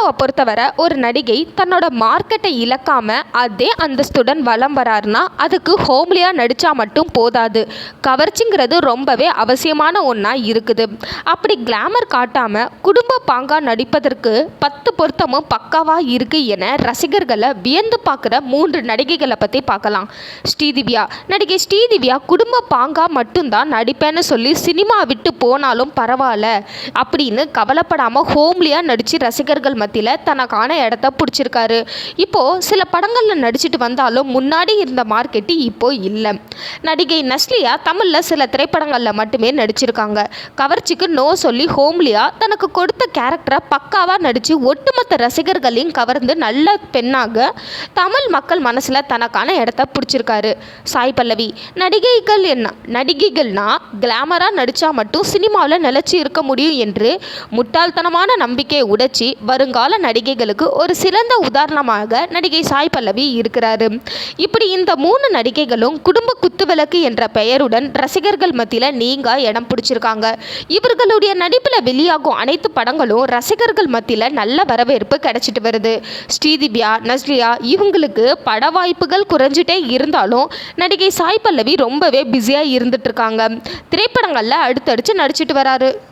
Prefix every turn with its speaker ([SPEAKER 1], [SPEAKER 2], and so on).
[SPEAKER 1] சினிமாவை பொறுத்தவரை ஒரு நடிகை தன்னோட மார்க்கெட்டை இழக்காம அதே அந்தஸ்துடன் வலம் வராருன்னா அதுக்கு ஹோம்லியாக நடித்தா மட்டும் போதாது. கவர்ச்சிங்கிறது ரொம்பவே அவசியமான ஒன்றா இருக்குது. அப்படி கிளாமர் காட்டாம குடும்ப பாங்கா நடிப்பதற்கு பத்து பொருத்தமும் பக்காவாக இருக்கு என ரசிகர்களை வியந்து பார்க்குற மூன்று நடிகைகளை பற்றி பார்க்கலாம். ஸ்ரீதிவ்யா. நடிகை ஸ்ரீதிவ்யா குடும்ப பாங்கா மட்டும்தான் நடிப்பேன்னு சொல்லி சினிமா விட்டு போனாலும் பரவாயில்ல. அப்படின்னு கவலைப்படாமல் ஹோம்லியாக நடித்து ரசிகர்கள் மத்தியில் தனக்கான இடத்த பிடிச்சிருக்காரு. இப்போது சில படங்களில் நடிச்சிட்டு வந்தாலும் முன்னாடி இருந்த மார்க்கெட்டு இப்போ இல்லை. நடிகை நஸ்லியா தமிழில் சில திரைப்படங்களில் மட்டுமே நடிச்சிருக்காங்க. கவர்ச்சிக்கு நோ சொல்லி ஹோம்லியா தனக்கு கொடுத்த கேரக்டரை பக்காவாக நடித்து ஒட்டுமொத்த ரசிகர்களையும் கவர்ந்து நல்ல பெண்ணாக தமிழ் மக்கள் மனசில் தனக்கான இடத்த பிடிச்சிருக்காரு. சாய் பல்லவி நடிகைகள் என்ன? நடிகைகள்னா கிளாமராக நடித்தா மட்டும் சினிமாவில் நிலச்சி இருக்க முடியும் என்று முட்டாள்தனமான நம்பிக்கையை உடைச்சி வருங்கால நடிகைகளுக்கு ஒரு சிறந்த உதாரணமாக நடிகை சாய் பல்லவி இருக்கிறாரு. இப்படி இந்த மூணு நடிகைகளும் குடும்ப குத்துவிளக்கு என்ற பெயருடன் ரசிகர்கள் மத்தியில் நீங்க இடம் பிடிச்சிருக்காங்க. இவர்களுடைய நடிப்பில் வெளியாகும் அனைத்து படங்களும் ரசிகர்கள் மத்தியில் நல்ல வரவேற்பு கிடைச்சிட்டு வருது. ஸ்ரீதிவ்யா நஸ்லியா இவங்களுக்கு பட வாய்ப்புகள் குறைஞ்சிட்டே இருந்தாலும் நடிகை சாய் பல்லவி ரொம்பவே பிஸியாக இருந்துட்டு இருக்காங்க. திரைப்படங்களில் அடுத்தடுத்து நடிச்சிட்டு வராரு.